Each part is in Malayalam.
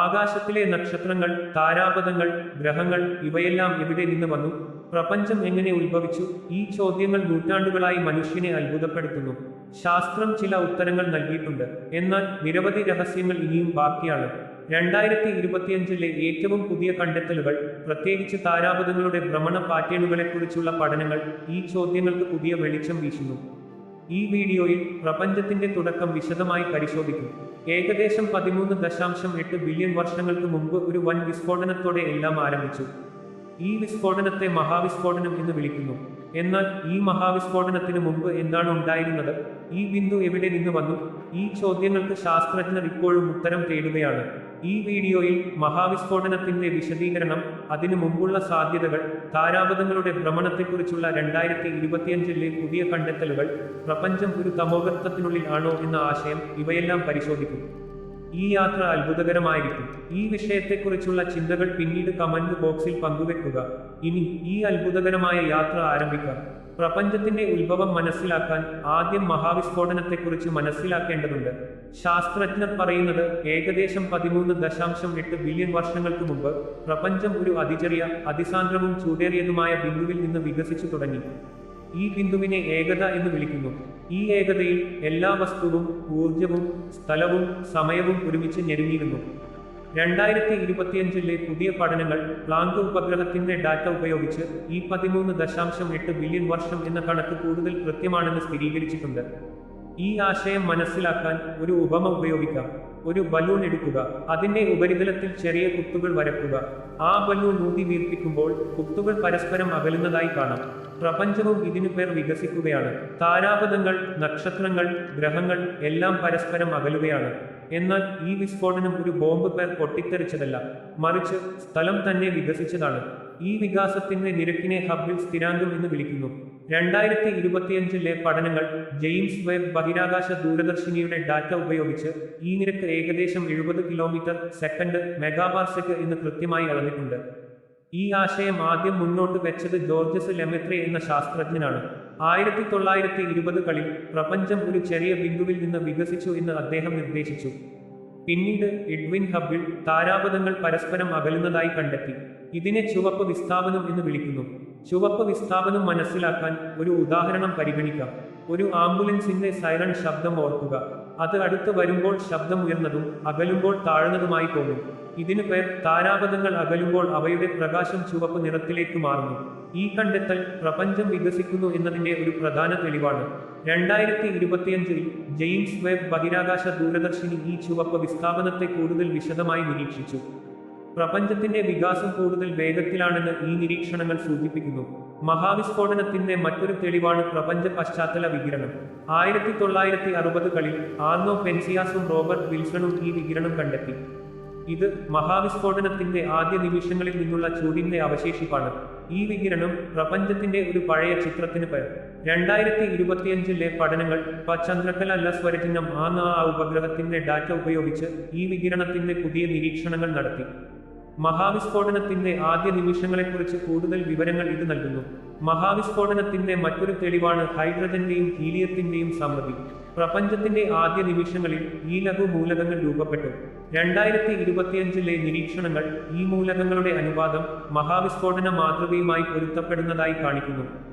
ആകാശത്തിലെ നക്ഷത്രങ്ങൾ താരാപഥങ്ങൾ ഗ്രഹങ്ങൾ ഇവയെല്ലാം എവിടെ നിന്ന് വന്നു? പ്രപഞ്ചം എങ്ങനെ ഉത്ഭവിച്ചു? ഈ ചോദ്യങ്ങൾ നൂറ്റാണ്ടുകളായി മനുഷ്യനെ അത്ഭുതപ്പെടുത്തുന്നു. ശാസ്ത്രം ചില ഉത്തരങ്ങൾ നൽകിയിട്ടുണ്ട്. എന്നാൽ നിരവധി രഹസ്യങ്ങൾ ഇനിയും ബാക്കിയാണ്. രണ്ടായിരത്തി ഇരുപത്തിയഞ്ചിലെ ഏറ്റവും പുതിയ കണ്ടെത്തലുകൾ പ്രത്യേകിച്ച് താരാപഥങ്ങളുടെ ഭ്രമണ പാറ്റേണുകളെക്കുറിച്ചുള്ള പഠനങ്ങൾ ഈ ചോദ്യങ്ങൾക്ക് പുതിയ വെളിച്ചം വീശുന്നു. ഈ വീഡിയോയിൽ പ്രപഞ്ചത്തിന്റെ തുടക്കം വിശദമായി പരിശോധിക്കും. ഏകദേശം പതിമൂന്ന് ദശാംശം എട്ട് ബില്യൺ വർഷങ്ങൾക്ക് മുമ്പ് ഒരു വൻ വിസ്ഫോടനത്തോടെ എല്ലാം ആരംഭിച്ചു. ഈ വിസ്ഫോടനത്തെ മഹാവിസ്ഫോടനം എന്ന് വിളിക്കുന്നു. എന്നാൽ ഈ മഹാവിസ്ഫോടനത്തിന് മുമ്പ് എന്താണ് ഉണ്ടായിരുന്നത്? ഈ ബിന്ദു എവിടെ നിന്ന് വന്നു? ഈ ചോദ്യങ്ങൾക്ക് ശാസ്ത്രജ്ഞർ ഇപ്പോഴും ഉത്തരം തേടുകയാണ്. ഈ വീഡിയോയിൽ മഹാവിസ്ഫോടനത്തിന്റെ വിശദീകരണം അതിനു മുമ്പുള്ള സാധ്യതകൾ താരാപഥങ്ങളുടെ ഭ്രമണത്തെക്കുറിച്ചുള്ള രണ്ടായിരത്തി ഇരുപത്തിയഞ്ചിലെ പുതിയ കണ്ടെത്തലുകൾ പ്രപഞ്ചം ഒരു തമോഗർത്തത്തിനുള്ളിൽ ആണോ എന്ന ആശയം ഇവയെല്ലാം പരിശോധിക്കും. ഈ യാത്ര അത്ഭുതകരമായിരിക്കും. ഈ വിഷയത്തെക്കുറിച്ചുള്ള ചിന്തകൾ പിന്നീട് കമന്റ് ബോക്സിൽ പങ്കുവെക്കുക. ഇനി ഈ അത്ഭുതകരമായ യാത്ര ആരംഭിക്കാം. പ്രപഞ്ചത്തിന്റെ ഉത്ഭവം മനസ്സിലാക്കാൻ ആദ്യം മഹാവിസ്ഫോടനത്തെക്കുറിച്ച് മനസ്സിലാക്കേണ്ടതുണ്ട്. ശാസ്ത്രജ്ഞർ പറയുന്നത് ഏകദേശം പതിമൂന്ന് ദശാംശം എട്ട് ബില്യൺ വർഷങ്ങൾക്ക് മുമ്പ് പ്രപഞ്ചം ഒരു അതിചെറിയ അതിസാന്ദ്രവും ചൂടേറിയതുമായ ബിന്ദുവിൽ നിന്ന് വികസിച്ചു തുടങ്ങി. ഈ ബിന്ദുവിനെ ഏകത എന്ന് വിളിക്കുന്നു. ഈ ഏകതയിൽ എല്ലാ വസ്തുവും ഊർജവും സ്ഥലവും സമയവും ഒരുമിച്ച് ഞെരുങ്ങിയിരുന്നു. രണ്ടായിരത്തി ഇരുപത്തിയഞ്ചിലെ പുതിയ പഠനങ്ങൾ പ്ലാങ്ക് ഉപഗ്രഹത്തിന്റെ ഡാറ്റ ഉപയോഗിച്ച് ഈ പതിമൂന്ന് ദശാംശം എട്ട് ബില്യൺ വർഷം എന്ന കണക്ക് കൂടുതൽ കൃത്യമാണെന്ന് സ്ഥിരീകരിച്ചിട്ടുണ്ട്. ഈ ആശയം മനസ്സിലാക്കാൻ ഒരു ഉപമ ഉപയോഗിക്കാം. ഒരു ബലൂൺ എടുക്കുക. അതിന്റെ ഉപരിതലത്തിൽ ചെറിയ കുത്തുകൾ വരക്കുക. ആ ബലൂൺ ഊതി വീർപ്പിക്കുമ്പോൾ കുത്തുകൾ പരസ്പരം അകലുന്നതായി കാണാം. പ്രപഞ്ചവും ഇതിനു പേർ വികസിക്കുകയാണ്. താരാപഥങ്ങൾ നക്ഷത്രങ്ങൾ ഗ്രഹങ്ങൾ എല്ലാം പരസ്പരം അകലുകയാണ്. എന്നാൽ ഈ വിസ്ഫോടനം ഒരു ബോംബ് പേർ പൊട്ടിത്തെറിച്ചതല്ല. മറിച്ച് സ്ഥലം തന്നെ വികസിച്ചതാണ്. ഈ വികാസത്തിന്റെ നിരക്കിനെ ഹബിൾ സ്ഥിരാങ്കം എന്ന് വിളിക്കുന്നു. രണ്ടായിരത്തി ഇരുപത്തിയഞ്ചിലെ പഠനങ്ങൾ ജെയിംസ് വെബ് ബഹിരാകാശ ദൂരദർശിനിയുടെ ഡാറ്റ ഉപയോഗിച്ച് ഈ നിരക്ക് ഏകദേശം എഴുപത് കിലോമീറ്റർ സെക്കൻഡ് മെഗാബാർസെക്ക് എന്ന് കൃത്യമായി അളന്നിട്ടുണ്ട് ഈ ആശയം ആദ്യം മുന്നോട്ട് വെച്ചത് ജോർജസ് ലെമെത്രെ എന്ന ശാസ്ത്രജ്ഞനാണ്. ആയിരത്തി തൊള്ളായിരത്തി ഇരുപതുകളിൽ പ്രപഞ്ചം ഒരു ചെറിയ ബിന്ദുവിൽ നിന്ന് വികസിച്ചു എന്ന് അദ്ദേഹം നിർദ്ദേശിച്ചു. പിന്നീട് എഡ്വിൻ ഹബിൾ താരാപഥങ്ങൾ പരസ്പരം അകലുന്നതായി കണ്ടെത്തി. ഇതിനെ ചുവപ്പ് വിസ്ഥാപനം എന്ന് വിളിക്കുന്നു. ചുവപ്പ് വിസ്ഥാപനം മനസ്സിലാക്കാൻ ഒരു ഉദാഹരണം പരിഗണിക്കാം. ഒരു ആംബുലൻസിന്റെ സൈറൺ ശബ്ദം ഓർക്കുക. അത് അടുത്ത് വരുമ്പോൾ ശബ്ദം ഉയർന്നതും അകലുമ്പോൾ താഴ്ന്നതുമായി തോന്നും. ഇതിനു പേർ താരാപഥങ്ങൾ അകലുമ്പോൾ അവയുടെ പ്രകാശം ചുവപ്പ് നിറത്തിലേക്ക് മാറുന്നു. ഈ കണ്ടെത്തൽ പ്രപഞ്ചം വികസിക്കുന്നു എന്നതിന്റെ ഒരു പ്രധാന തെളിവാണ്. രണ്ടായിരത്തി ഇരുപത്തിയഞ്ചിൽ ജെയിംസ് വെബ് ബഹിരാകാശ ദൂരദർശിനി ഈ ചുവപ്പ് വിസ്ഥാപനത്തെ കൂടുതൽ വിശദമായി നിരീക്ഷിച്ചു. പ്രപഞ്ചത്തിന്റെ വികാസം കൂടുതൽ വേഗത്തിലാണെന്ന് ഈ നിരീക്ഷണങ്ങൾ സൂചിപ്പിക്കുന്നു. മഹാവിസ്ഫോടനത്തിന്റെ മറ്റൊരു തെളിവാണ് പ്രപഞ്ച പശ്ചാത്തല വികിരണം. ആയിരത്തി തൊള്ളായിരത്തി അറുപതുകളിൽ ആർനോ പെൻസിയാസും റോബർട്ട് വിൽസണും ഈ വികിരണം കണ്ടെത്തി. ഇത് മഹാവിസ്ഫോടനത്തിന്റെ ആദ്യ നിമിഷങ്ങളിൽ നിന്നുള്ള ചൂടിന്റെ അവശേഷിപ്പാണ്. ഈ വികിരണം പ്രപഞ്ചത്തിന്റെ ഒരു പഴയ ചിത്രത്തിന് പേർ രണ്ടായിരത്തി ഇരുപത്തിയഞ്ചിലെ പഠനങ്ങൾ ചന്ദ്രകല ലസ്വരചിഹ്നം ആ ആ ഉപഗ്രഹത്തിന്റെ ഡാറ്റ ഉപയോഗിച്ച് ഈ വികിരണത്തിന്റെ പുതിയ നിരീക്ഷണങ്ങൾ നടത്തി. മഹാവിസ്ഫോടനത്തിന്റെ ആദ്യ നിമിഷങ്ങളെക്കുറിച്ച് കൂടുതൽ വിവരങ്ങൾ ഇത് നൽകുന്നു. മഹാവിസ്ഫോടനത്തിന്റെ മറ്റൊരു തെളിവാണ് ഹൈഡ്രജന്റെയും ഹീലിയത്തിന്റെയും സമൃദ്ധി പ്രപഞ്ചത്തിന്റെ ആദ്യ നിമിഷങ്ങളിൽ ഈ ലഘു മൂലകങ്ങൾ രൂപപ്പെട്ടു. രണ്ടായിരത്തി ഇരുപത്തിയഞ്ചിലെ നിരീക്ഷണങ്ങൾ ഈ മൂലകങ്ങളുടെ അനുപാതം മഹാവിസ്ഫോടന മാതൃകയുമായി പൊരുത്തപ്പെടുന്നതായി കാണിക്കുന്നു.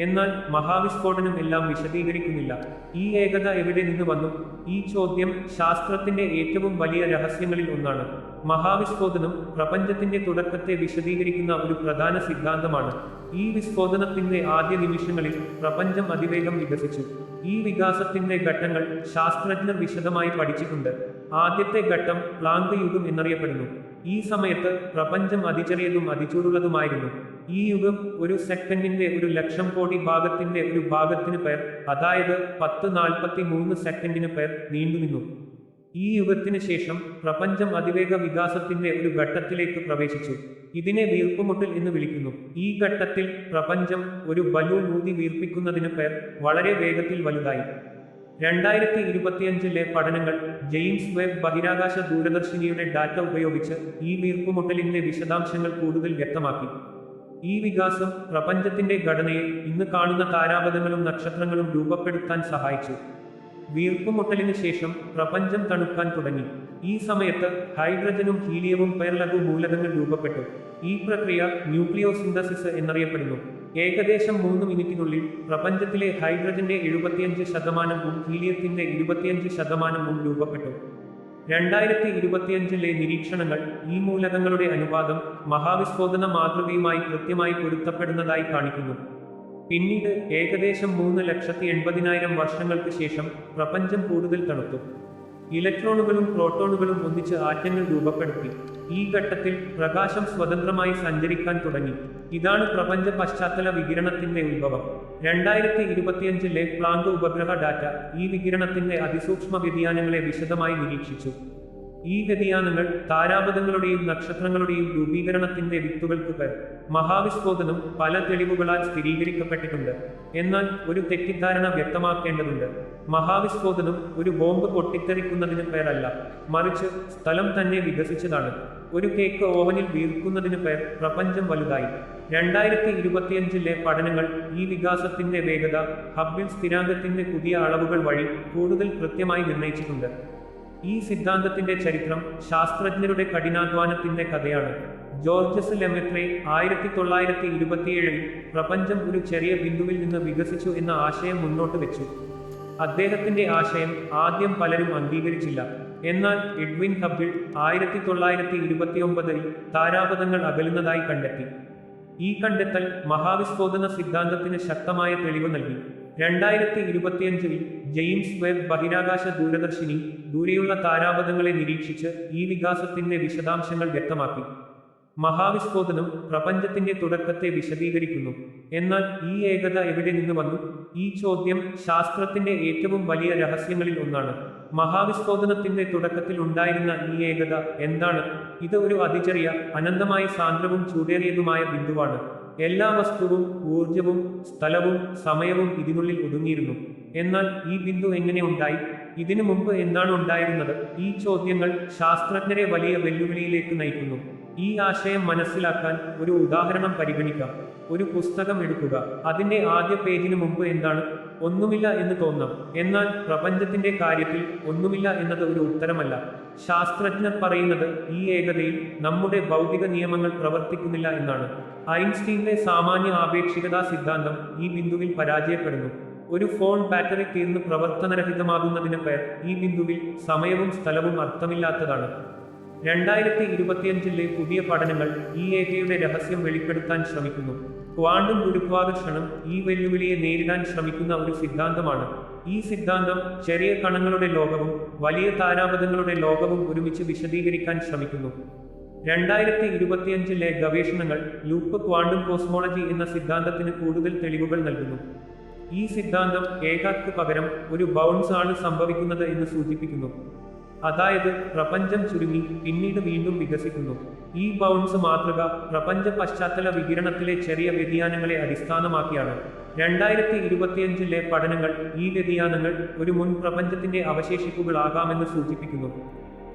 എന്നാൽ മഹാവിസ്ഫോടനം എല്ലാം വിശദീകരിക്കുന്നില്ല. ഈ ഏകത എവിടെ നിന്ന് വന്നു? ഈ ചോദ്യം ശാസ്ത്രത്തിന്റെ ഏറ്റവും വലിയ രഹസ്യങ്ങളിൽ ഒന്നാണ്. മഹാവിസ്ഫോടനം പ്രപഞ്ചത്തിന്റെ തുടക്കത്തെ വിശദീകരിക്കുന്ന ഒരു പ്രധാന സിദ്ധാന്തമാണ്. ഈ വിസ്ഫോടനത്തിന്റെ ആദ്യ നിമിഷങ്ങളിൽ പ്രപഞ്ചം അതിവേഗം വികസിച്ചു. ഈ വികാസത്തിന്റെ ഘട്ടങ്ങൾ ശാസ്ത്രജ്ഞർ വിശദമായി പഠിച്ചിട്ടുണ്ട്. ആദ്യത്തെ ഘട്ടം പ്ലാങ്ക് യുഗം എന്നറിയപ്പെടുന്നു. ഈ സമയത്ത് പ്രപഞ്ചം അതിചെറിയതും അതിചൂടുള്ളതുമായിരുന്നു. ഈ യുഗം ഒരു സെക്കൻഡിന്റെ ഒരു ലക്ഷം കോടി ഭാഗത്തിന്റെ ഒരു ഭാഗത്തിന് പേർ അതായത് പത്ത് നാൽപ്പത്തി മൂന്ന് സെക്കൻഡിന് പേർ നീണ്ടുനിന്നു ഈ യുഗത്തിന് ശേഷം പ്രപഞ്ചം അതിവേഗ വികാസത്തിന്റെ ഒരു ഘട്ടത്തിലേക്ക് പ്രവേശിച്ചു. ഇതിനെ വീർപ്പുമുട്ടൽ എന്ന് വിളിക്കുന്നു. ഈ ഘട്ടത്തിൽ പ്രപഞ്ചം ഒരു ബലൂൺ ഊതി വീർപ്പിക്കുന്നതിന് പേർ വളരെ വേഗത്തിൽ വലുതായി. രണ്ടായിരത്തി ഇരുപത്തിയഞ്ചിലെ പഠനങ്ങൾ ജെയിംസ് വെബ് ബഹിരാകാശ ദൂരദർശിനിയുടെ ഡാറ്റ ഉപയോഗിച്ച് ഈ വീർപ്പുമുട്ടലിന്റെ വിശദാംശങ്ങൾ കൂടുതൽ വ്യക്തമാക്കി. ഈ വികാസം പ്രപഞ്ചത്തിന്റെ ഘടനയെ ഇന്ന് കാണുന്ന താരാപഥങ്ങളും നക്ഷത്രങ്ങളും രൂപപ്പെടുത്താൻ സഹായിച്ചു. വീർപ്പുമുട്ടലിന് ശേഷം പ്രപഞ്ചം തണുക്കാൻ തുടങ്ങി. ഈ സമയത്ത് ഹൈഡ്രജനും ഹീലിയവും പേർലഘു മൂലകങ്ങൾ രൂപപ്പെട്ടു. ഈ പ്രക്രിയ ന്യൂക്ലിയോസിന്തസിസ് എന്നറിയപ്പെടുന്നു. ഏകദേശം മൂന്ന് മിനിറ്റിനുള്ളിൽ പ്രപഞ്ചത്തിലെ ഹൈഡ്രജന്റെ എഴുപത്തിയഞ്ച് ശതമാനവും ഹീലിയത്തിന്റെ ഇരുപത്തിയഞ്ച് ശതമാനവും രൂപപ്പെട്ടു. രണ്ടായിരത്തി ഇരുപത്തിയഞ്ചിലെ നിരീക്ഷണങ്ങൾ ഈ മൂലകങ്ങളുടെ അനുപാതം മഹാവിസ്ഫോടന മാതൃകയുമായി കൃത്യമായി പൊരുത്തപ്പെടുന്നതായി കാണിക്കുന്നു. പിന്നീട് ഏകദേശം മൂന്ന് ലക്ഷത്തി എൺപതിനായിരം വർഷങ്ങൾക്ക് ശേഷം പ്രപഞ്ചം കൂടുതൽ തണുത്തു. ഇലക്ട്രോണുകളും പ്രോട്ടോണുകളും ഒന്നിച്ച് ആറ്റങ്ങൾ രൂപപ്പെടുത്തി ഈ ഘട്ടത്തിൽ പ്രകാശം സ്വതന്ത്രമായി സഞ്ചരിക്കാൻ തുടങ്ങി. ഇതാണ് പ്രപഞ്ച പശ്ചാത്തല വികിരണത്തിന്റെ ഉത്ഭവം. രണ്ടായിരത്തി ഇരുപത്തിയഞ്ചിലെ പ്ലാങ്ക് ഉപഗ്രഹ ഡാറ്റ ഈ വികിരണത്തിന്റെ അതിസൂക്ഷ്മ വ്യതിയാനങ്ങളെ വിശദമായി നിരീക്ഷിച്ചു. ഈ വ്യതിയാനങ്ങൾ താരാപഥങ്ങളുടെയും നക്ഷത്രങ്ങളുടെയും രൂപീകരണത്തിന്റെ വിത്തുകൾക്ക് പേർ മഹാവിസ്ഫോടനം പല തെളിവുകളാൽ സ്ഥിരീകരിക്കപ്പെട്ടിട്ടുണ്ട്. എന്നാൽ ഒരു തെറ്റിദ്ധാരണ വ്യക്തമാക്കേണ്ടതുണ്ട്. മഹാവിസ്ഫോടനം ഒരു ബോംബ് പൊട്ടിത്തെറിക്കുന്നതിന് പേരല്ല മറിച്ച് സ്ഥലം തന്നെ വികസിച്ചതാണ്. ഒരു കേക്ക് ഓവനിൽ വീർക്കുന്നതിന് പേർ പ്രപഞ്ചം വലുതായി. രണ്ടായിരത്തി ഇരുപത്തിയഞ്ചിലെ പഠനങ്ങൾ ഈ വികാസത്തിന്റെ വേഗത ഹബിൾ സ്ഥിരാങ്കത്തിന്റെ പുതിയ അളവുകൾ വഴി കൂടുതൽ കൃത്യമായി നിർണയിച്ചിട്ടുണ്ട് ഈ സിദ്ധാന്തത്തിന്റെ ചരിത്രം ശാസ്ത്രജ്ഞരുടെ കഠിനാധ്വാനത്തിന്റെ കഥയാണ്. ജോർജസ് ലെമെത്രെ ആയിരത്തി തൊള്ളായിരത്തി ഇരുപത്തിയേഴിൽ പ്രപഞ്ചം ഒരു ചെറിയ ബിന്ദുവിൽ നിന്ന് വികസിച്ചു എന്ന ആശയം മുന്നോട്ട് വെച്ചു. അദ്ദേഹത്തിന്റെ ആശയം ആദ്യം പലരും അംഗീകരിച്ചില്ല. എന്നാൽ എഡ്വിൻ ഹബിൾ ആയിരത്തി തൊള്ളായിരത്തി ഇരുപത്തിയൊമ്പതിൽ താരാപഥങ്ങൾ അകലുന്നതായി കണ്ടെത്തി. ഈ കണ്ടെത്തൽ മഹാവിസ്ഫോടന സിദ്ധാന്തത്തിന് ശക്തമായ തെളിവ് നൽകി. രണ്ടായിരത്തി ഇരുപത്തിയഞ്ചിൽ ജെയിംസ് വെബ് ബഹിരാകാശ ദൂരദർശിനി ദൂരെയുള്ള താരാപഥങ്ങളെ നിരീക്ഷിച്ച് ഈ വികാസത്തിന്റെ വിശദാംശങ്ങൾ വ്യക്തമാക്കി. മഹാവിസ്ഫോടനം പ്രപഞ്ചത്തിന്റെ തുടക്കത്തെ വിശദീകരിക്കുന്നു. എന്നാൽ ഈ ഏകത എവിടെ നിന്ന് വന്നു? ഈ ചോദ്യം ശാസ്ത്രത്തിന്റെ ഏറ്റവും വലിയ രഹസ്യങ്ങളിൽ ഒന്നാണ്. മഹാവിസ്ഫോടനത്തിന്റെ തുടക്കത്തിൽ ഉണ്ടായിരുന്ന ഈ ഏകത എന്താണ്? ഇത് ഒരു അതിചെറിയ അനന്തമായി സാന്ദ്രവും ചൂടേറിയതുമായ ബിന്ദുവാണ്. എല്ലാ വസ്തുവും ഊർജവും സ്ഥലവും സമയവും ഇതിനുള്ളിൽ ഒതുങ്ങിയിരുന്നു. എന്നാൽ ഈ ബിന്ദു എങ്ങനെ ഉണ്ടായി? ഇതിനു മുമ്പ് എന്താണ് ഉണ്ടായിരുന്നത്? ഈ ചോദ്യങ്ങൾ ശാസ്ത്രജ്ഞരെ വലിയ വെല്ലുവിളിയിലേക്ക് നയിക്കുന്നു. ഈ ആശയം മനസ്സിലാക്കാൻ ഒരു ഉദാഹരണം പരിഗണിക്കാം ഒരു പുസ്തകം എടുക്കുക. അതിന്റെ ആദ്യ പേജിന് മുമ്പ് എന്താണ്? ഒന്നുമില്ല എന്ന് തോന്നാം. എന്നാൽ പ്രപഞ്ചത്തിന്റെ കാര്യത്തിൽ ഒന്നുമില്ല എന്നത് ഒരു ഉത്തരമല്ല. ശാസ്ത്രജ്ഞർ പറയുന്നത് ഈ ഏകതയിൽ നമ്മുടെ ഭൗതിക നിയമങ്ങൾ പ്രവർത്തിക്കുന്നില്ല എന്നാണ്. ഐൻസ്റ്റീന്റെ സാമാന്യ ആപേക്ഷികതാ സിദ്ധാന്തം ഈ ബിന്ദുവിൽ പരാജയപ്പെടുന്നു. ഒരു ഫോൺ ബാറ്ററി തീർന്ന് പ്രവർത്തനരഹിതമാകുന്നതിന് പേർ ഈ ബിന്ദുവിൽ സമയവും സ്ഥലവും അർത്ഥമില്ലാത്തതാണ്. രണ്ടായിരത്തി ഇരുപത്തിയഞ്ചിലെ പുതിയ പഠനങ്ങൾ ഈ ഏകയുടെ രഹസ്യം വെളിപ്പെടുത്താൻ ശ്രമിക്കുന്നു. ക്വാണ്ടും ഗുരുത്വാകർഷണം ഈ വെല്ലുവിളിയെ നേരിടാൻ ശ്രമിക്കുന്ന ഒരു സിദ്ധാന്തമാണ്. ഈ സിദ്ധാന്തം ചെറിയ കണങ്ങളുടെ ലോകവും വലിയ താരാപഥങ്ങളുടെ ലോകവും ഒരുമിച്ച് വിശദീകരിക്കാൻ ശ്രമിക്കുന്നു. രണ്ടായിരത്തി ഇരുപത്തിയഞ്ചിലെ ഗവേഷണങ്ങൾ ലൂപ്പ് ക്വാണ്ടം കോസ്മോളജി എന്ന സിദ്ധാന്തത്തിന് കൂടുതൽ തെളിവുകൾ നൽകുന്നു. ഈ സിദ്ധാന്തം ഏകാക്ക് പകരം ഒരു ബൗൺസ് ആണ് സംഭവിക്കുന്നത് എന്ന് സൂചിപ്പിക്കുന്നു. അതായത് പ്രപഞ്ചം ചുരുങ്ങി പിന്നീട് വീണ്ടും വികസിക്കുന്നു. ഈ ബൗൺസ് മാതൃക പ്രപഞ്ച പശ്ചാത്തല വികിരണത്തിലെ ചെറിയ വ്യതിയാനങ്ങളെ അടിസ്ഥാനമാക്കിയാണ്. രണ്ടായിരത്തി ഇരുപത്തിയഞ്ചിലെ പഠനങ്ങൾ ഈ വ്യതിയാനങ്ങൾ ഒരു മുൻ പ്രപഞ്ചത്തിന്റെ അവശേഷിപ്പുകളാകാമെന്ന് സൂചിപ്പിക്കുന്നു.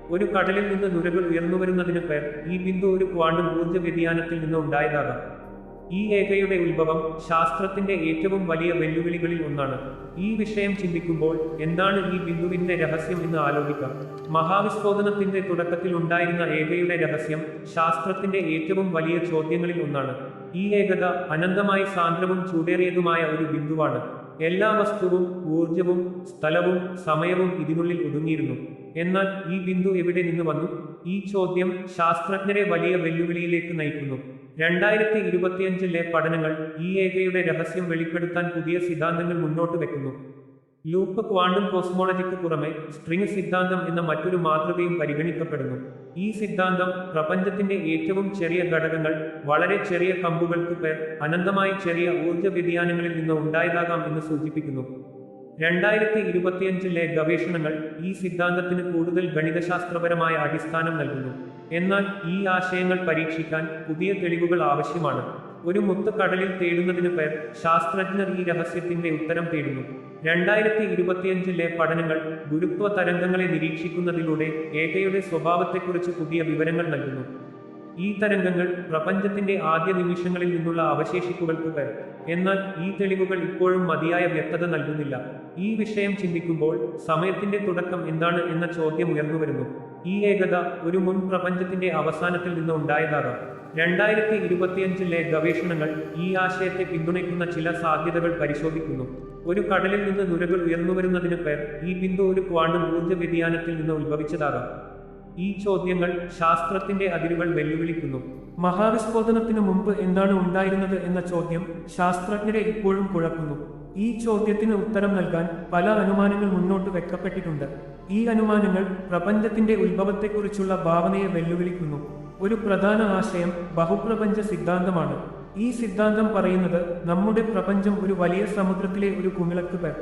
ഒരു കടലിൽ നിന്ന് നുരകൾ ഉയർന്നുവരുന്നതിന് പേർ ഈ ബിന്ദു ഒരു ക്വാണ്ടം ഊർജ വ്യതിയാനത്തിൽ നിന്ന് ഉണ്ടായതാകാം. ഈ ഏകയുടെ ഉത്ഭവം ശാസ്ത്രത്തിന്റെ ഏറ്റവും വലിയ വെല്ലുവിളികളിൽ ഒന്നാണ്. ഈ വിഷയം ചിന്തിക്കുമ്പോൾ എന്താണ് ഈ ബിന്ദുവിന്റെ രഹസ്യം എന്ന് ആലോചിക്കാം. മഹാവിസ്ഫോടനത്തിന്റെ തുടക്കത്തിൽ ഉണ്ടായിരുന്ന ഏകയുടെ രഹസ്യം ശാസ്ത്രത്തിന്റെ ഏറ്റവും വലിയ ചോദ്യങ്ങളിൽ ഒന്നാണ്. ഈ ഏകത അനന്തമായി സാന്ദ്രവും ചൂടേറിയതുമായ ഒരു ബിന്ദുവാണ്. എല്ലാ വസ്തുവും ഊർജവും സ്ഥലവും സമയവും ഇതിനുള്ളിൽ ഒതുങ്ങിയിരുന്നു. എന്നാൽ ഈ ബിന്ദു എവിടെ നിന്ന് വന്നു? ഈ ചോദ്യം ശാസ്ത്രജ്ഞരെ വലിയ വെല്ലുവിളിയിലേക്ക് നയിക്കുന്നു. രണ്ടായിരത്തി ഇരുപത്തിയഞ്ചിലെ പഠനങ്ങൾ ഈ ഏകയുടെ രഹസ്യം വെളിപ്പെടുത്താൻ പുതിയ സിദ്ധാന്തങ്ങൾ മുന്നോട്ട് വെക്കുന്നു. ലൂപ്പ് ക്വാണ്ടം കോസ്മോളജിക്ക് പുറമെ സ്ട്രിംഗ് സിദ്ധാന്തം എന്ന മറ്റൊരു മാതൃകയും പരിഗണിക്കപ്പെടുന്നു. ഈ സിദ്ധാന്തം പ്രപഞ്ചത്തിന്റെ ഏറ്റവും ചെറിയ ഘടകങ്ങൾ വളരെ ചെറിയ കമ്പുകൾക്ക് പേർ അനന്തമായി ചെറിയ ഊർജ വ്യതിയാനങ്ങളിൽ നിന്ന് ഉണ്ടായതാകാം എന്ന് സൂചിപ്പിക്കുന്നു. രണ്ടായിരത്തി ഇരുപത്തിയഞ്ചിലെ ഗവേഷണങ്ങൾ ഈ സിദ്ധാന്തത്തിന് കൂടുതൽ ഗണിതശാസ്ത്രപരമായ അടിസ്ഥാനം നൽകുന്നു. എന്നാൽ ഈ ആശയങ്ങൾ പരീക്ഷിക്കാൻ പുതിയ തെളിവുകൾ ആവശ്യമാണ്. ഒരു മുത്തുകടലിൽ തേടുന്നതിന് പേർ ശാസ്ത്രജ്ഞർ ഈ രഹസ്യത്തിന്റെ ഉത്തരം തേടുന്നു. രണ്ടായിരത്തി ഇരുപത്തിയഞ്ചിലെ പഠനങ്ങൾ ഗുരുത്വ തരംഗങ്ങളെ നിരീക്ഷിക്കുന്നതിലൂടെ ഏകയുടെ സ്വഭാവത്തെക്കുറിച്ച് പുതിയ വിവരങ്ങൾ നൽകുന്നു. ഈ തരംഗങ്ങൾ പ്രപഞ്ചത്തിന്റെ ആദ്യ നിമിഷങ്ങളിൽ നിന്നുള്ള അവശേഷിപ്പുകൾക്ക് പേർ എന്നാൽ ഈ തെളിവുകൾ ഇപ്പോഴും മതിയായ വ്യക്തത നൽകുന്നില്ല. ഈ വിഷയം ചിന്തിക്കുമ്പോൾ സമയത്തിന്റെ തുടക്കം എന്താണ് എന്ന ചോദ്യം ഉയർന്നുവരുന്നു. ഈ ഏകത ഒരു മുൻ പ്രപഞ്ചത്തിന്റെ അവസാനത്തിൽ നിന്ന് ഉണ്ടായതാകാം. രണ്ടായിരത്തി ഇരുപത്തിയഞ്ചിലെ ഗവേഷണങ്ങൾ ഈ ആശയത്തെ പിന്തുണയ്ക്കുന്ന ചില സാധ്യതകൾ പരിശോധിക്കുന്നു. ഒരു കടലിൽ നിന്ന് നുരകൾ ഉയർന്നുവരുന്നതിന് പേർ ഈ ബിന്ദു ഒരു ക്വാണ്ടം ഊർജ വ്യതിയാനത്തിൽ നിന്ന് ഉത്ഭവിച്ചതാകാം. ഈ ചോദ്യങ്ങൾ ശാസ്ത്രത്തിന്റെ അതിരുകൾ വെല്ലുവിളിക്കുന്നു. മഹാവിസ്ഫോടനത്തിനു മുമ്പ് എന്താണ് ഉണ്ടായിരുന്നത് എന്ന ചോദ്യം ശാസ്ത്രജ്ഞരെ ഇപ്പോഴും കുഴക്കുന്നു. ഈ ചോദ്യത്തിന് ഉത്തരം നൽകാൻ പല അനുമാനങ്ങൾ മുന്നോട്ട് വെക്കപ്പെട്ടിട്ടുണ്ട്. ഈ അനുമാനങ്ങൾ പ്രപഞ്ചത്തിന്റെ ഉത്ഭവത്തെക്കുറിച്ചുള്ള ഭാവനയെ വെല്ലുവിളിക്കുന്നു. ഒരു പ്രധാന ആശയം ബഹുപ്രപഞ്ച സിദ്ധാന്തമാണ്. ഈ സിദ്ധാന്തം പറയുന്നത് നമ്മുടെ പ്രപഞ്ചം ഒരു വലിയ സമുദ്രത്തിലെ ഒരു കുമിളക്ക് പേർ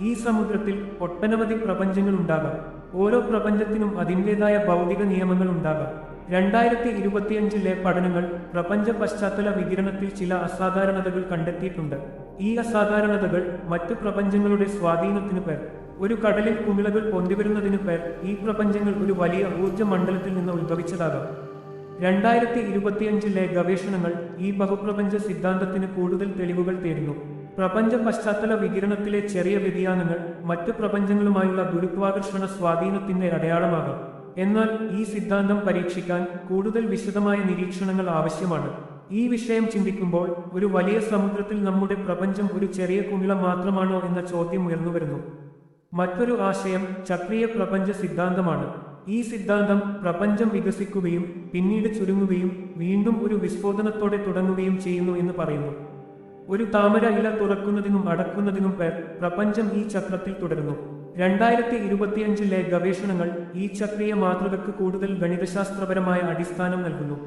ഈ സമുദ്രത്തിൽ ഒട്ടനവധി പ്രപഞ്ചങ്ങൾ ഉണ്ടാകാം. ഓരോ പ്രപഞ്ചത്തിനും അതിന്റെതായ ഭൗതിക നിയമങ്ങൾ ഉണ്ടാകാം. രണ്ടായിരത്തി ഇരുപത്തിയഞ്ചിലെ പഠനങ്ങൾ പ്രപഞ്ച പശ്ചാത്തല വികിരണത്തിൽ ചില അസാധാരണതകൾ കണ്ടെത്തിയിട്ടുണ്ട്. ഈ അസാധാരണതകൾ മറ്റു പ്രപഞ്ചങ്ങളുടെ സ്വാധീനത്തിന് പേർ. ഒരു കടലിൽ കുമിളകൾ പൊന്തിവരുന്നതിനു പേർ ഈ പ്രപഞ്ചങ്ങൾ ഒരു വലിയ ഊർജ മണ്ഡലത്തിൽ നിന്ന് ഉത്ഭവിച്ചതാകാം. രണ്ടായിരത്തി ഇരുപത്തിയഞ്ചിലെ ഗവേഷണങ്ങൾ ഈ ബഹുപ്രപഞ്ച സിദ്ധാന്തത്തിന് കൂടുതൽ തെളിവുകൾ തേടുന്നു. പ്രപഞ്ച പശ്ചാത്തല വികിരണത്തിലെ ചെറിയ വ്യതിയാനങ്ങൾ മറ്റു പ്രപഞ്ചങ്ങളുമായുള്ള ഗുരുത്വാകർഷണ സ്വാധീനത്തിന്റെ അടയാളമാകാം. എന്നാൽ ഈ സിദ്ധാന്തം പരീക്ഷിക്കാൻ കൂടുതൽ വിശദമായ നിരീക്ഷണങ്ങൾ ആവശ്യമാണ്. ഈ വിഷയം ചിന്തിക്കുമ്പോൾ ഒരു വലിയ സമുദ്രത്തിൽ നമ്മുടെ പ്രപഞ്ചം ഒരു ചെറിയ കുമിള മാത്രമാണോ എന്ന ചോദ്യം ഉയർന്നുവരുന്നു. മറ്റൊരു ആശയം ചക്രീയ പ്രപഞ്ച സിദ്ധാന്തമാണ്. ഈ സിദ്ധാന്തം പ്രപഞ്ചം വികസിക്കുകയും പിന്നീട് ചുരുങ്ങുകയും വീണ്ടും ഒരു വിസ്ഫോടനത്തോടെ തുടങ്ങുകയും ചെയ്യുന്നു എന്ന് പറയുന്നു. ഒരു താമര ഇല തുറക്കുന്നതിനും അടക്കുന്നതിനും പേർ പ്രപഞ്ചം ഈ ചക്രത്തിൽ തുടരുന്നു. രണ്ടായിരത്തി ഇരുപത്തിയഞ്ചിലെ ഗവേഷണങ്ങൾ ഈ ചക്രീയ മാതൃകക്ക് കൂടുതൽ ഗണിതശാസ്ത്രപരമായ അടിസ്ഥാനം നൽകുന്നു.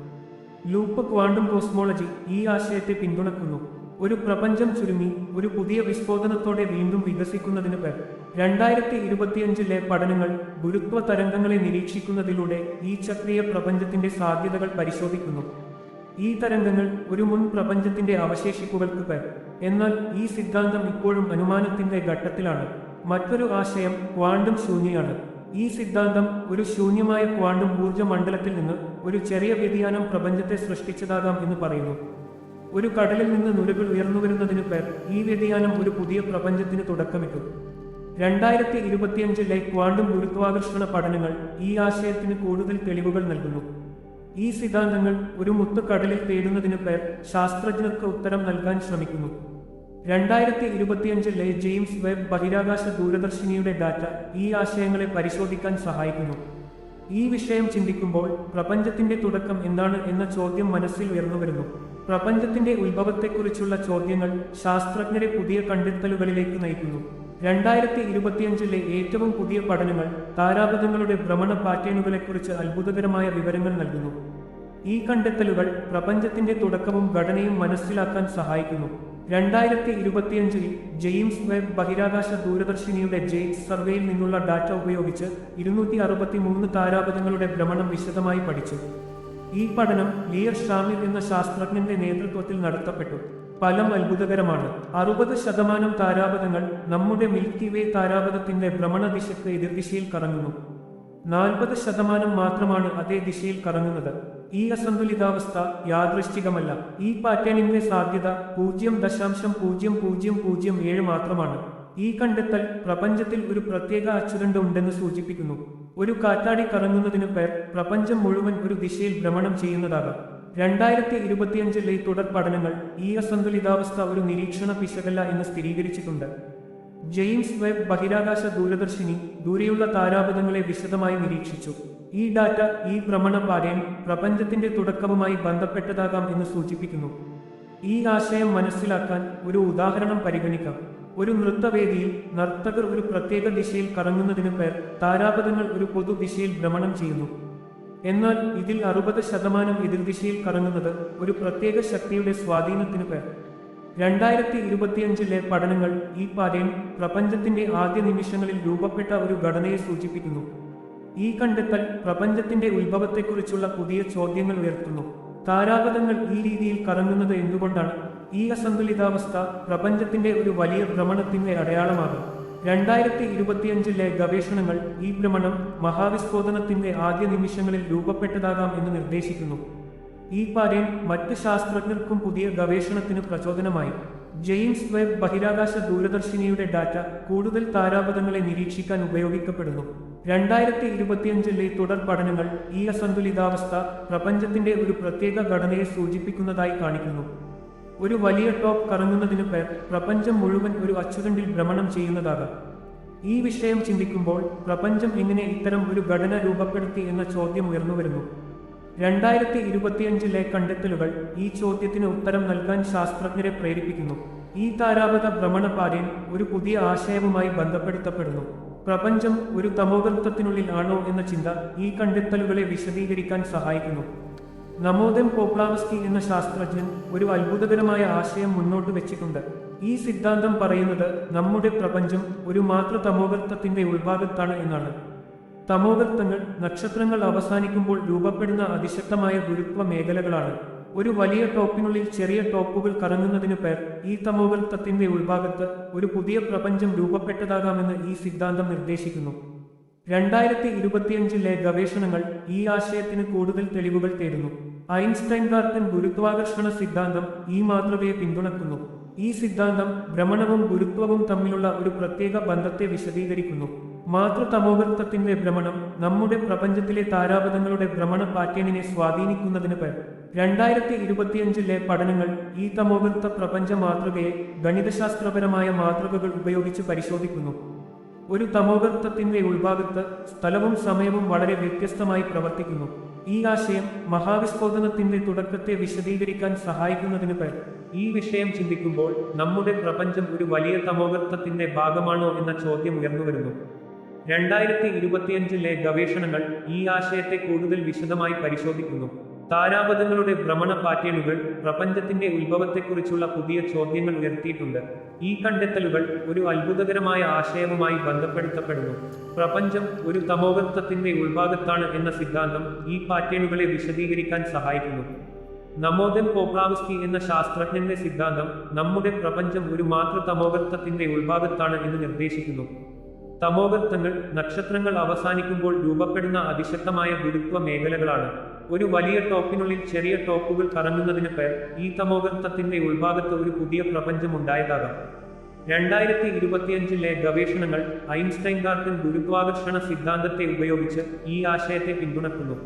ലൂപ്പ് ക്വാണ്ടം കോസ്മോളജി ഈ ആശയത്തെ പിന്തുണക്കുന്നു. ഒരു പ്രപഞ്ചം ചുരുങ്ങി ഒരു പുതിയ വിസ്ഫോടനത്തോടെ വീണ്ടും വികസിക്കുന്നതിന് പേർ രണ്ടായിരത്തി ഇരുപത്തിയഞ്ചിലെ പഠനങ്ങൾ ഗുരുത്വ തരംഗങ്ങളെ നിരീക്ഷിക്കുന്നതിലൂടെ ഈ ചക്രീയ പ്രപഞ്ചത്തിന്റെ സാധ്യതകൾ പരിശോധിക്കുന്നു. ഈ തരംഗങ്ങൾ ഒരു മുൻ പ്രപഞ്ചത്തിന്റെ അവശേഷിപ്പുകൾക്ക് പേർ എന്നാൽ ഈ സിദ്ധാന്തം ഇപ്പോഴും അനുമാനത്തിന്റെ ഘട്ടത്തിലാണ്. മറ്റൊരു ആശയം ക്വാണ്ടം ശൂന്യയാണ്. ഈ സിദ്ധാന്തം ഒരു ശൂന്യമായ ക്വാണ്ടം ഊർജ മണ്ഡലത്തിൽ നിന്ന് ഒരു ചെറിയ വ്യതിയാനം പ്രപഞ്ചത്തെ സൃഷ്ടിച്ചതാകാം എന്ന് പറയുന്നു. ഒരു കടലിൽ നിന്ന് നുരകൾ ഉയർന്നു വരുന്നതിന് പേർ ഈ വ്യതിയാനം ഒരു പുതിയ പ്രപഞ്ചത്തിന് തുടക്കമിട്ടു. രണ്ടായിരത്തി ഇരുപത്തിയഞ്ചിലെ ക്വാണ്ടം ഗുരുത്വാകർഷണ പഠനങ്ങൾ ഈ ആശയത്തിന് കൂടുതൽ തെളിവുകൾ നൽകുന്നു. ഈ സിദ്ധാന്തങ്ങൾ ഒരു മുത്ത് കടലിൽ തേടുന്നതിന് പേർ ശാസ്ത്രജ്ഞർക്ക് ഉത്തരം നൽകാൻ ശ്രമിക്കുന്നു. രണ്ടായിരത്തി ഇരുപത്തിയഞ്ചിലെ ജെയിംസ് വെബ് ബഹിരാകാശ ദൂരദർശിനിയുടെ ഡാറ്റ ഈ ആശയങ്ങളെ പരിശോധിക്കാൻ സഹായിക്കുന്നു. ഈ വിഷയം ചിന്തിക്കുമ്പോൾ പ്രപഞ്ചത്തിന്റെ തുടക്കം എന്താണ് എന്ന ചോദ്യം മനസ്സിൽ ഉയർന്നുവരുന്നു പ്രപഞ്ചത്തിന്റെ ഉത്ഭവത്തെക്കുറിച്ചുള്ള ചോദ്യങ്ങൾ ശാസ്ത്രജ്ഞരെ പുതിയ കണ്ടെത്തലുകളിലേക്ക് നയിക്കുന്നു. രണ്ടായിരത്തി ഇരുപത്തിയഞ്ചിലെ ഏറ്റവും പുതിയ പഠനങ്ങൾ താരാപഥങ്ങളുടെ ഭ്രമണ പാറ്റേണുകളെക്കുറിച്ച് അത്ഭുതകരമായ വിവരങ്ങൾ നൽകുന്നു. ഈ കണ്ടെത്തലുകൾ പ്രപഞ്ചത്തിന്റെ തുടക്കവും ഘടനയും മനസ്സിലാക്കാൻ സഹായിക്കുന്നു. രണ്ടായിരത്തി ഇരുപത്തിയഞ്ചിൽ ജെയിംസ് വെബ് ബഹിരാകാശ ദൂരദർശിനിയുടെ ജെയിംസ് സർവേയിൽ നിന്നുള്ള ഡാറ്റ ഉപയോഗിച്ച് ഇരുന്നൂറ്റി അറുപത്തി മൂന്ന് താരാപഥങ്ങളുടെ ഭ്രമണം വിശദമായി പഠിച്ചു. ഈ പഠനം ലിയർ ഷാമിൽ എന്ന ശാസ്ത്രജ്ഞന്റെ നേതൃത്വത്തിൽ നടത്തപ്പെട്ടു. ഫലം അത്ഭുതകരമാണ്. അറുപത് ശതമാനം താരാപഥങ്ങൾ നമ്മുടെ മിൽക്കി വേ താരാപഥത്തിന്റെ ഭ്രമണദിശക്ക് എതിർദിശയിൽ കറങ്ങുന്നു. നാൽപ്പത് ശതമാനം മാത്രമാണ് അതേ ദിശയിൽ കറങ്ങുന്നത്. ഈ അസന്തുലിതാവസ്ഥ യാദൃശ്ചികമല്ല. ഈ പാറ്റേണിന്റെ സാധ്യത പൂജ്യം ദശാംശം പൂജ്യം പൂജ്യം പൂജ്യം ഏഴ് മാത്രമാണ്. ഈ കണ്ടെത്തൽ പ്രപഞ്ചത്തിൽ ഒരു പ്രത്യേക അച്ചുതണ്ട് ഉണ്ടെന്ന് സൂചിപ്പിക്കുന്നു. ഒരു കാറ്റാടി കറങ്ങുന്നതിന് പ്രപഞ്ചം മുഴുവൻ ഒരു ദിശയിൽ ഭ്രമണം ചെയ്യുന്നതാകാം. രണ്ടായിരത്തി ഇരുപത്തിയഞ്ചിലെ തുടർ പഠനങ്ങൾ ഈ അസന്തുലിതാവസ്ഥ ഒരു നിരീക്ഷണ പിശകല്ല എന്ന് സ്ഥിരീകരിച്ചിട്ടുണ്ട്. ജെയിംസ് വെബ് ബഹിരാകാശ ദൂരദർശിനി ദൂരെയുള്ള താരാപഥങ്ങളെ വിശദമായി നിരീക്ഷിച്ചു. ഈ ഡാറ്റ ഈ ഭ്രമണ പാരയൻ പ്രപഞ്ചത്തിന്റെ തുടക്കവുമായി ബന്ധപ്പെട്ടതാകാം എന്ന് സൂചിപ്പിക്കുന്നു. ഈ ആശയം മനസ്സിലാക്കാൻ ഒരു ഉദാഹരണം പരിഗണിക്കാം. ഒരു നൃത്തവേദിയിൽ നർത്തകർ ഒരു പ്രത്യേക ദിശയിൽ കറങ്ങുന്നതിന് പേർ താരാപഥങ്ങൾ ഒരു പൊതു ദിശയിൽ ഭ്രമണം ചെയ്യുന്നു. എന്നാൽ ഇതിൽ അറുപത് ശതമാനം എതിർദിശയിൽ കറങ്ങുന്നത് ഒരു പ്രത്യേക ശക്തിയുടെ സ്വാധീനത്തിന് പേർ രണ്ടായിരത്തി ഇരുപത്തിയഞ്ചിലെ പഠനങ്ങൾ ഈ പാതയും പ്രപഞ്ചത്തിന്റെ ആദ്യ നിമിഷങ്ങളിൽ രൂപപ്പെട്ട ഒരു ഘടനയെ സൂചിപ്പിക്കുന്നു. ഈ കണ്ടെത്തൽ പ്രപഞ്ചത്തിന്റെ ഉത്ഭവത്തെക്കുറിച്ചുള്ള പുതിയ ചോദ്യങ്ങൾ ഉയർത്തുന്നു. താരാപഥങ്ങൾ ഈ രീതിയിൽ കറങ്ങുന്നത് എന്തുകൊണ്ടാണ്? ഈ അസന്തുലിതാവസ്ഥ പ്രപഞ്ചത്തിന്റെ ഒരു വലിയ ഭ്രമണത്തിന്റെ അടയാളമാകും. രണ്ടായിരത്തി ഇരുപത്തിയഞ്ചിലെ ഗവേഷണങ്ങൾ ഈ ഭ്രമണം മഹാവിസ്ഫോടനത്തിന്റെ ആദ്യ നിമിഷങ്ങളിൽ രൂപപ്പെട്ടതാകാം എന്ന് നിർദ്ദേശിക്കുന്നു. ഈ പാതയം മറ്റ് ശാസ്ത്രജ്ഞർക്കും പുതിയ ഗവേഷണത്തിന് പ്രചോദനമായി. ജെയിംസ് വെബ് ബഹിരാകാശ ദൂരദർശിനിയുടെ ഡാറ്റ കൂടുതൽ താരാപഥങ്ങളെ നിരീക്ഷിക്കാൻ ഉപയോഗിക്കപ്പെടുന്നു. രണ്ടായിരത്തി ഇരുപത്തിയഞ്ചിലെ തുടർ പഠനങ്ങൾ ഈ അസന്തുലിതാവസ്ഥ പ്രപഞ്ചത്തിന്റെ ഒരു പ്രത്യേക ഘടനയെ സൂചിപ്പിക്കുന്നതായി കാണിക്കുന്നു. ഒരു വലിയ ടോപ്പ് കറങ്ങുന്നതിന് പ്രപഞ്ചം മുഴുവൻ ഒരു അച്ചുതണ്ടിൽ ഭ്രമണം ചെയ്യുന്നതാകാം ഈ വിഷയം ചിന്തിക്കുമ്പോൾ പ്രപഞ്ചം എങ്ങനെ ഇത്തരം ഒരു ഘടന രൂപപ്പെടുത്തി എന്ന ചോദ്യം ഉയർന്നു വരുന്നു. രണ്ടായിരത്തി ഇരുപത്തിയഞ്ചിലെ കണ്ടെത്തലുകൾ ഈ ചോദ്യത്തിന് ഉത്തരം നൽകാൻ ശാസ്ത്രജ്ഞരെ പ്രേരിപ്പിക്കുന്നു. ഈ താരാപഥ ഭ്രമണപാതയിൽ ഒരു പുതിയ ആശയവുമായി ബന്ധപ്പെടുത്തപ്പെടുന്നു. പ്രപഞ്ചം ഒരു തമോഗർത്തത്തിനുള്ളിൽ ആണോ എന്ന ചിന്ത ഈ കണ്ടെത്തലുകളെ വിശദീകരിക്കാൻ സഹായിക്കുന്നു. നമോദം പോപ്ലാവസ്കി എന്ന ശാസ്ത്രജ്ഞൻ ഒരു അത്ഭുതകരമായ ആശയം മുന്നോട്ട് വെച്ചിട്ടുണ്ട്. ഈ സിദ്ധാന്തം പറയുന്നത് നമ്മുടെ പ്രപഞ്ചം ഒരു മാത്ര തമോഗർത്തത്തിന്റെ ഉൾഭാഗത്താണ് എന്നാണ്. തമോഗർത്തങ്ങൾ നക്ഷത്രങ്ങൾ അവസാനിക്കുമ്പോൾ രൂപപ്പെടുന്ന അതിശക്തമായ ഗുരുത്വ മേഖലകളാണ്. ഒരു വലിയ ടോപ്പിനുള്ളിൽ ചെറിയ ടോപ്പുകൾ കറങ്ങുന്നതിനു പേർ ഈ തമോഗർത്തത്തിന്റെ ഉൾഭാഗത്ത് ഒരു പുതിയ പ്രപഞ്ചം രൂപപ്പെട്ടതാകാമെന്ന് ഈ സിദ്ധാന്തം നിർദ്ദേശിക്കുന്നു. രണ്ടായിരത്തി ഇരുപത്തിയഞ്ചിലെ ഗവേഷണങ്ങൾ ഈ ആശയത്തിന് കൂടുതൽ തെളിവുകൾ തേടുന്നു. ഐൻസ്റ്റൈൻ ഗാർട്ടൻ ഗുരുത്വാകർഷണ സിദ്ധാന്തം ഈ മാതൃകയെ പിന്തുണക്കുന്നു. ഈ സിദ്ധാന്തം ഭ്രമണവും ഗുരുത്വവും തമ്മിലുള്ള ഒരു പ്രത്യേക ബന്ധത്തെ വിശദീകരിക്കുന്നു. മാതൃതമോഹത്വത്തിന്റെ ഭ്രമണം നമ്മുടെ പ്രപഞ്ചത്തിലെ താരാപഥങ്ങളുടെ ഭ്രമണ പാറ്റേണിനെ സ്വാധീനിക്കുന്നതിന് പേർ രണ്ടായിരത്തി ഇരുപത്തിയഞ്ചിലെ പഠനങ്ങൾ ഈ തമോഹത്വ പ്രപഞ്ച മാതൃകയെ ഗണിതശാസ്ത്രപരമായ മാതൃകകൾ ഉപയോഗിച്ച് പരിശോധിക്കുന്നു. ഒരു തമോഗർത്തത്തിന്റെ ഉൾഭാഗത്ത് സ്ഥലവും സമയവും വളരെ വ്യത്യസ്തമായി പ്രവർത്തിക്കുന്നു. ഈ ആശയം മഹാവിസ്ഫോടനത്തിന്റെ തുടക്കത്തെ വിശദീകരിക്കാൻ സഹായിക്കുന്നതിന് പേർ ഈ വിഷയം ചിന്തിക്കുമ്പോൾ നമ്മുടെ പ്രപഞ്ചം ഒരു വലിയ തമോഗർത്തത്തിന്റെ ഭാഗമാണോ എന്ന ചോദ്യം ഉയർന്നുവരുന്നു രണ്ടായിരത്തി ഇരുപത്തിയഞ്ചിലെ ഗവേഷണങ്ങൾ ഈ ആശയത്തെ കൂടുതൽ വിശദമായി പരിശോധിക്കുന്നു. താരാപഥങ്ങളുടെ ഭ്രമണ പാറ്റേണുകൾ പ്രപഞ്ചത്തിന്റെ ഉത്ഭവത്തെക്കുറിച്ചുള്ള പുതിയ ചോദ്യങ്ങൾ ഉയർത്തിയിട്ടുണ്ട്. ഈ കണ്ടെത്തലുകൾ ഒരു അത്ഭുതകരമായ ആശയവുമായി ബന്ധപ്പെടുത്തപ്പെടുന്നു. പ്രപഞ്ചം ഒരു തമോഗത്വത്തിന്റെ ഉൾഭാഗത്താണ് എന്ന സിദ്ധാന്തം ഈ പാറ്റേണുകളെ വിശദീകരിക്കാൻ സഹായിക്കുന്നു. നമോദൻ പോപ്ലാവസ്കി എന്ന ശാസ്ത്രജ്ഞന്റെ സിദ്ധാന്തം നമ്മുടെ പ്രപഞ്ചം ഒരു മാതൃ തമോഗത്വത്തിന്റെ ഉൾഭാഗത്താണ് എന്ന് നിർദ്ദേശിക്കുന്നു. തമോഗർത്തങ്ങൾ നക്ഷത്രങ്ങൾ അവസാനിക്കുമ്പോൾ രൂപപ്പെടുന്ന അതിശക്തമായ ഗുരുത്വ മേഖലകളാണ്. ഒരു വലിയ ടോപ്പിനുള്ളിൽ ചെറിയ ടോപ്പുകൾ കറങ്ങുന്നതിന് പേർ ഈ തമോഗർത്തത്തിന്റെ ഉൾഭാഗത്ത് ഒരു പുതിയ പ്രപഞ്ചം ഉണ്ടായതാകാം. രണ്ടായിരത്തി ഇരുപത്തിയഞ്ചിലെ ഗവേഷണങ്ങൾ ഐൻസ്റ്റൈൻ ഗാർട്ടൻ ഗുരുത്വാകർഷണ സിദ്ധാന്തത്തെ ഉപയോഗിച്ച് ഈ ആശയത്തെ പിന്തുണക്കുന്നു.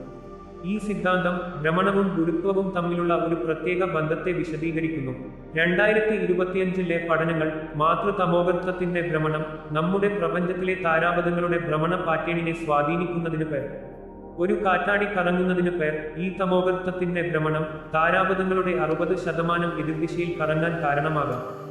ഈ സിദ്ധാന്തം ഭ്രമണവും ഗുരുത്വവും തമ്മിലുള്ള ഒരു പ്രത്യേക ബന്ധത്തെ വിശദീകരിക്കുന്നു. രണ്ടായിരത്തി ഇരുപത്തിയഞ്ചിലെ പഠനങ്ങൾ മാതൃതമോഗർത്തത്തിന്റെ ഭ്രമണം നമ്മുടെ പ്രപഞ്ചത്തിലെ താരാപഥങ്ങളുടെ ഭ്രമണ പാറ്റേണിനെ സ്വാധീനിക്കുന്നതിന് പേർ ഒരു കാറ്റാടി കറങ്ങുന്നതിന് പേർ ഈ തമോഗർത്തത്തിന്റെ ഭ്രമണം. താരാപഥങ്ങളുടെ അറുപത് ശതമാനം എതിർദിശയിൽ കറങ്ങാൻ കാരണമാകാം.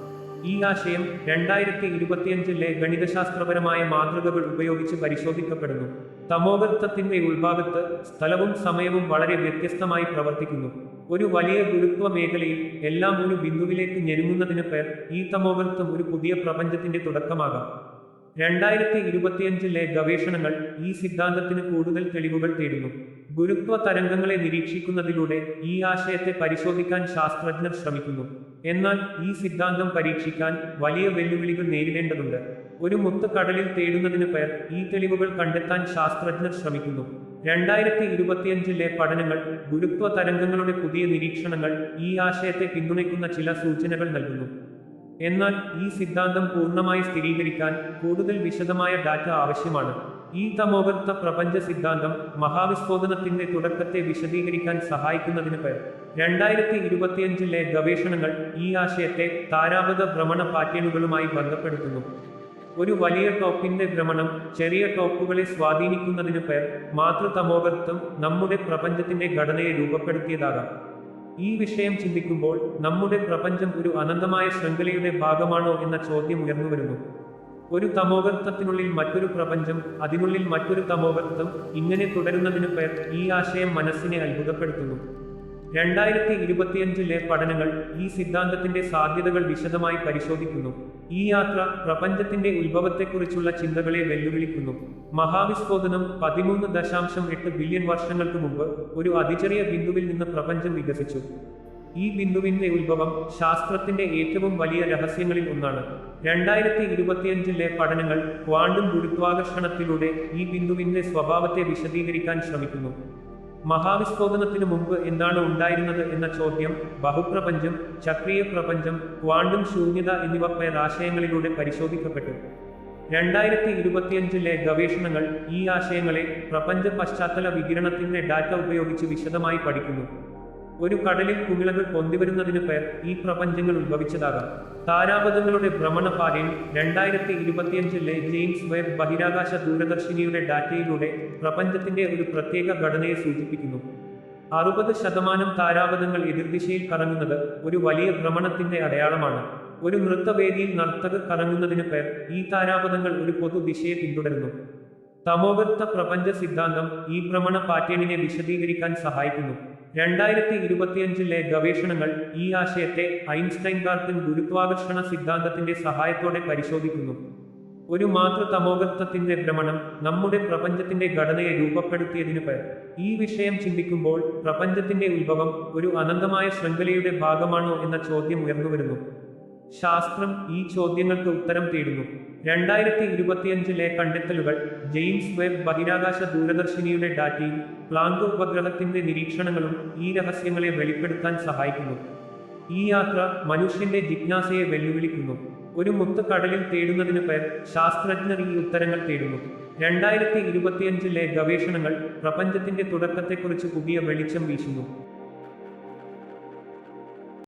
ഈ ആശയം രണ്ടായിരത്തി ഇരുപത്തിയഞ്ചിലെ ഗണിതശാസ്ത്രപരമായ മാതൃകകൾ ഉപയോഗിച്ച് പരിശോധിക്കപ്പെടുന്നു. തമോഗർത്തത്തിന്റെ ഉൾഭാഗത്ത് സ്ഥലവും സമയവും വളരെ വ്യത്യസ്തമായി പ്രവർത്തിക്കുന്നു. ഒരു വലിയ ഗുരുത്വ മേഖലയിൽ എല്ലാം ഒരു ബിന്ദുവിലേക്ക് ഞെരുങ്ങുന്നതിന് പേർ ഈ തമോഗർത്തം ഒരു പുതിയ പ്രപഞ്ചത്തിന്റെ തുടക്കമാകാം. രണ്ടായിരത്തി ഇരുപത്തിയഞ്ചിലെ ഗവേഷണങ്ങൾ ഈ സിദ്ധാന്തത്തിന് കൂടുതൽ തെളിവുകൾ തേടുന്നു. ഗുരുത്വ തരംഗങ്ങളെ നിരീക്ഷിക്കുന്നതിലൂടെ ഈ ആശയത്തെ പരിശോധിക്കാൻ ശാസ്ത്രജ്ഞർ ശ്രമിക്കുന്നു. എന്നാൽ ഈ സിദ്ധാന്തം പരീക്ഷിക്കാൻ വലിയ വെല്ലുവിളികൾ നേരിടേണ്ടതുണ്ട്. ഒരു മുത്ത് കടലിൽ തേടുന്നതിന് പേർ ഈ തെളിവുകൾ കണ്ടെത്താൻ ശാസ്ത്രജ്ഞർ ശ്രമിക്കുന്നു. രണ്ടായിരത്തി ഇരുപത്തിയഞ്ചിലെ പഠനങ്ങൾ ഗുരുത്വ തരംഗങ്ങളുടെ പുതിയ നിരീക്ഷണങ്ങൾ ഈ ആശയത്തെ പിന്തുണയ്ക്കുന്ന ചില സൂചനകൾ നൽകുന്നു. എന്നാൽ ഈ സിദ്ധാന്തം പൂർണമായി സ്ഥിരീകരിക്കാൻ കൂടുതൽ വിശദമായ ഡാറ്റ ആവശ്യമാണ്. ഈ തമോവർത്ത പ്രപഞ്ച സിദ്ധാന്തം മഹാവിസ്ഫോടനത്തിന്റെ തുടക്കത്തെ വിശദീകരിക്കാൻ സഹായിക്കുന്നതിന് പേർ രണ്ടായിരത്തി ഇരുപത്തിയഞ്ചിലെ ഗവേഷണങ്ങൾ ഈ ആശയത്തെ താരാപഥ ഭ്രമണ പാറ്റേണുകളുമായി ബന്ധപ്പെടുത്തുന്നു. ഒരു വലിയ ടോപ്പിന്റെ ഭ്രമണം ചെറിയ ടോപ്പുകളെ സ്വാധീനിക്കുന്നതിന് പേർ മാതൃതമോഗർത്തം നമ്മുടെ പ്രപഞ്ചത്തിന്റെ ഘടനയെ രൂപപ്പെടുത്തിയതാകാം. ഈ വിഷയം ചിന്തിക്കുമ്പോൾ നമ്മുടെ പ്രപഞ്ചം ഒരു അനന്തമായ ശൃംഖലയുടെ ഭാഗമാണോ എന്ന ചോദ്യം ഉയർന്നുവരുന്നു ഒരു തമോഗർത്തത്തിനുള്ളിൽ മറ്റൊരു പ്രപഞ്ചം അതിനുള്ളിൽ മറ്റൊരു തമോഗർത്തം ഇങ്ങനെ തുടരുന്നതിനു പേർ ഈ ആശയം മനസ്സിനെ അത്ഭുതപ്പെടുത്തുന്നു. രണ്ടായിരത്തി ഇരുപത്തിയഞ്ചിലെ പഠനങ്ങൾ ഈ സിദ്ധാന്തത്തിന്റെ സാധ്യതകൾ വിശദമായി പരിശോധിക്കുന്നു. ഈ യാത്ര പ്രപഞ്ചത്തിന്റെ ഉത്ഭവത്തെക്കുറിച്ചുള്ള ചിന്തകളെ വെല്ലുവിളിക്കുന്നു. മഹാവിസ്ഫോടനം പതിമൂന്ന് ദശാംശം എട്ട് ബില്യൺ വർഷങ്ങൾക്ക് മുമ്പ് ഒരു അതിചെറിയ ബിന്ദുവിൽ നിന്ന് പ്രപഞ്ചം വികസിച്ചു. ഈ ബിന്ദുവിന്റെ ഉത്ഭവം ശാസ്ത്രത്തിന്റെ ഏറ്റവും വലിയ രഹസ്യങ്ങളിൽ ഒന്നാണ്. രണ്ടായിരത്തി ഇരുപത്തിയഞ്ചിലെ പഠനങ്ങൾ ക്വാണ്ടും ഗുരുത്വാകർഷണത്തിലൂടെ ഈ ബിന്ദുവിന്റെ സ്വഭാവത്തെ വിശദീകരിക്കാൻ ശ്രമിക്കുന്നു. മഹാവിസ്ഫോടനത്തിനു മുമ്പ് എന്താണ് ഉണ്ടായിരുന്നത് എന്ന ചോദ്യം ബഹുപ്രപഞ്ചം ചക്രീയ പ്രപഞ്ചം ക്വാണ്ടം ശൂന്യത എന്നിവ പേരാശയങ്ങളിലൂടെ പരിശോധിക്കപ്പെട്ടു. രണ്ടായിരത്തി ഇരുപത്തിയഞ്ചിലെ ഗവേഷണങ്ങൾ ഈ ആശയങ്ങളെ പ്രപഞ്ച പശ്ചാത്തല വികിരണത്തിന്റെ ഡാറ്റ ഉപയോഗിച്ച് വിശദമായി പഠിക്കുന്നു. ഒരു കടലിൽ കുമിളകൾ പൊന്തിവരുന്നതിന് പേർ ഈ പ്രപഞ്ചങ്ങൾ ഉത്ഭവിച്ചതാകാം. താരാപഥങ്ങളുടെ ഭ്രമണപാതയിൽ രണ്ടായിരത്തി ഇരുപത്തിയഞ്ചിലെ ജെയിംസ് വെബ് ബഹിരാകാശ ദൂരദർശിനിയുടെ ഡാറ്റയിലൂടെ പ്രപഞ്ചത്തിന്റെ ഒരു പ്രത്യേക ഘടനയെ സൂചിപ്പിക്കുന്നു. അറുപത് ശതമാനം താരാപഥങ്ങൾ എതിർദിശയിൽ കറങ്ങുന്നത് ഒരു വലിയ ഭ്രമണത്തിന്റെ അടയാളമാണ്. ഒരു നൃത്തവേദിയിൽ നർത്തകർ കറങ്ങുന്നതിന് പേർ ഈ താരാപഥങ്ങൾ ഒരു പൊതുദിശയെ പിന്തുടരുന്നു. തമോഗർത്ത പ്രപഞ്ച സിദ്ധാന്തം ഈ ഭ്രമണ പാറ്റേണിനെ വിശദീകരിക്കാൻ സഹായിക്കുന്നു. രണ്ടായിരത്തി ഇരുപത്തിയഞ്ചിലെ ഗവേഷണങ്ങൾ ഈ ആശയത്തെ ഐൻസ്റ്റൈൻ കാർത്തൻ ഗുരുത്വാകർഷണ സിദ്ധാന്തത്തിന്റെ സഹായത്തോടെ പരിശോധിക്കുന്നു. ഒരു മാതൃ തമോഗർത്തത്തിന്റെ ഭ്രമണം നമ്മുടെ പ്രപഞ്ചത്തിന്റെ ഘടനയെ രൂപപ്പെടുത്തിയതിനു പേർ ഈ വിഷയം ചിന്തിക്കുമ്പോൾ പ്രപഞ്ചത്തിന്റെ ഉത്ഭവം ഒരു അനന്തമായ ശൃംഖലയുടെ ഭാഗമാണോ എന്ന ചോദ്യം ഉയർന്നുവരുന്നു. ശാസ്ത്രം ഈ ചോദ്യങ്ങൾക്ക് ഉത്തരം തേടുന്നു. രണ്ടായിരത്തി ഇരുപത്തിയഞ്ചിലെ കണ്ടെത്തലുകൾ ജെയിംസ് വെബ് ബഹിരാകാശ ദൂരദർശിനിയുടെ ഡാറ്റയും പ്ലാങ്ക് ഉപഗ്രഹത്തിന്റെ നിരീക്ഷണങ്ങളും ഈ രഹസ്യങ്ങളെ വെളിപ്പെടുത്താൻ സഹായിക്കുന്നു. ഈ യാത്ര മനുഷ്യന്റെ ജിജ്ഞാസയെ വെല്ലുവിളിക്കുന്നു. ഒരു മുത്ത് കടലിൽ തേടുന്നതിന് പേർ ശാസ്ത്രജ്ഞർ ഈ ഉത്തരങ്ങൾ തേടുന്നു. രണ്ടായിരത്തി ഇരുപത്തിയഞ്ചിലെ ഗവേഷണങ്ങൾ പ്രപഞ്ചത്തിന്റെ തുടക്കത്തെക്കുറിച്ച് പുതിയ വെളിച്ചം വീശുന്നു.